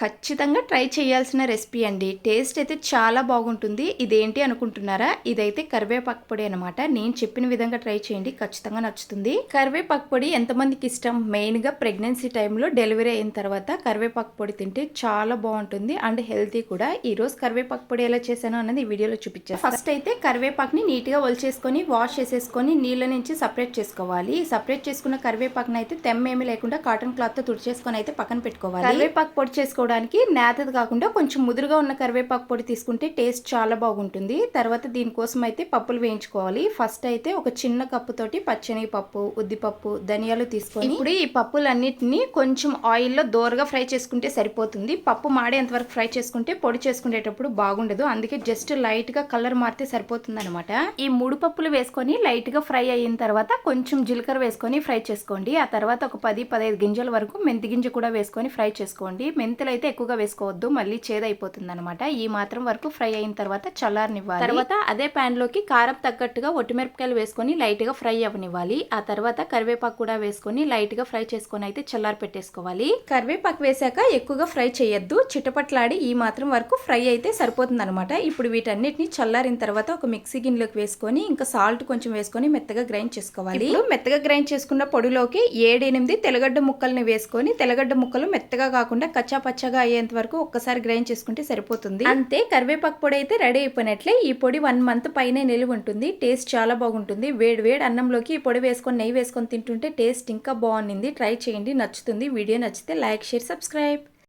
ఖచ్చితంగా ట్రై చేయాల్సిన రెసిపీ అండి. టేస్ట్ అయితే చాలా బాగుంటుంది. ఇదేంటి అనుకుంటున్నారా? ఇదైతే కరివేపాకు పొడి అనమాట నేను చెప్పిన విధంగా ట్రై చేయండి. ఖచ్చితంగా నచ్చుతుంది. కరివేపాకు పొడి ఎంతమందికి ఇష్టం? మెయిన్గా ప్రెగ్నెన్సీ టైంలో డెలివరీ అయిన తర్వాత కరివేపాకు పొడి తింటే చాలా బాగుంటుంది. అండ్ హెల్తీ కూడా. ఈరోజు కరివేపాకు పొడి ఎలా చేశాను అన్నది ఈ వీడియోలో చూపించాను ఫస్ట్ అయితే కరివేపాకుని నీట్గా ఒలిచేసుకొని వాష్ చేసేసుకొని నీళ్ళ నుంచి సపరేట్ చేసుకోవాలి. సపరేట్ చేసుకున్న కరివేపాకుని అయితే తెమ్మేమి లేకుండా కాటన్ క్లాత్తో తుడిచేసుకొని అయితే పక్కన పెట్టుకోవాలి. కరివేపాకు పొడి చేసుకోవడం చేసుకోవడానికి నేతది కాకుండా కొంచెం ముదురుగా ఉన్న కరివేపాకు పొడి తీసుకుంటే టేస్ట్ చాలా బాగుంటుంది. తర్వాత దీనికోసం అయితే పప్పులు వేయించుకోవాలి. ఫస్ట్ అయితే ఒక చిన్న కప్పు తోటి పచ్చని పప్పు ఉద్దిపప్పు ధనియాలు తీసుకొని ఇప్పుడు ఈ పప్పులన్నిటిని కొంచెం ఆయిల్లో దోరగా ఫ్రై చేసుకుంటే సరిపోతుంది. పప్పు మాడేంత వరకు ఫ్రై చేసుకుంటే పొడి చేసుకునేటప్పుడు బాగుండదు. అందుకే జస్ట్ లైట్గా కలర్ మారితే సరిపోతుంది అనమాట ఈ మూడు పప్పులు వేసుకొని లైట్గా ఫ్రై అయిన తర్వాత కొంచెం జీలకర్ర వేసుకొని ఫ్రై చేసుకోండి. ఆ తర్వాత ఒక పది పదహైదు గింజల వరకు మెంతి గింజ కూడా వేసుకొని ఫ్రై చేసుకోండి. మెంతులు అయితే ఎక్కువగా వేసుకోవద్దు మళ్ళీ చేదైపోతుంది అనమాట ఈ మాత్రం వరకు ఫ్రై అయిన తర్వాత చల్లారనివ్వాలి. తర్వాత అదే లోకి కారం తగ్గట్టుగా ఒట్టిమిరపకాయలు వేసుకొని లైట్గా ఫ్రై అవ్వనివ్వాలి. ఆ తర్వాత కరివేపాకు కూడా వేసుకొని లైట్గా ఫ్రై చేసుకొని అయితే చల్లారి పెట్టేసుకోవాలి. కరివేపాకు వేసాక ఎక్కువగా ఫ్రై చేయొద్దు. చిటపట్లాడి ఈ మాత్రం వరకు ఫ్రై అయితే సరిపోతుంది అనమాట ఇప్పుడు వీటన్నిటిని చల్లారిన తర్వాత ఒక మిక్సీ గిన్నెలోకి వేసుకొని ఇంకా సాల్ట్ కొంచెం వేసుకొని మెత్తగా గ్రైండ్ చేసుకోవాలి. ఇప్పుడు మెత్తగా గ్రైండ్ చేసుకున్న పొడిలోకి ఏడెనిమిది తెల్లగడ్డ ముక్కల్ని వేసుకొని తెల్లగడ్డ ముక్కలు మెత్తగా కాకుండా కచ్చా పచ్చగా అయ్యేంత వరకు ఒక్కసారి గ్రైండ్ చేసుకుంటే సరిపోతుంది. అంతే కరివేపాకు పొడి అయితే రెడీ అయిపోయినట్లే. ఈ పొడి వన్ మంత్ పైనే నిలువ ఉంటుంది. టేస్ట్ చాలా బాగుంటుంది. వేడి వేడి అన్నంలోకి ఈ పొడి వేసుకొని నెయ్యి వేసుకొని తింటుంటే టేస్ట్ ఇంకా బాగుంది ట్రై చేయండి. నచ్చుతుంది. వీడియో నచ్చితే లైక్ షేర్ సబ్స్క్రైబ్.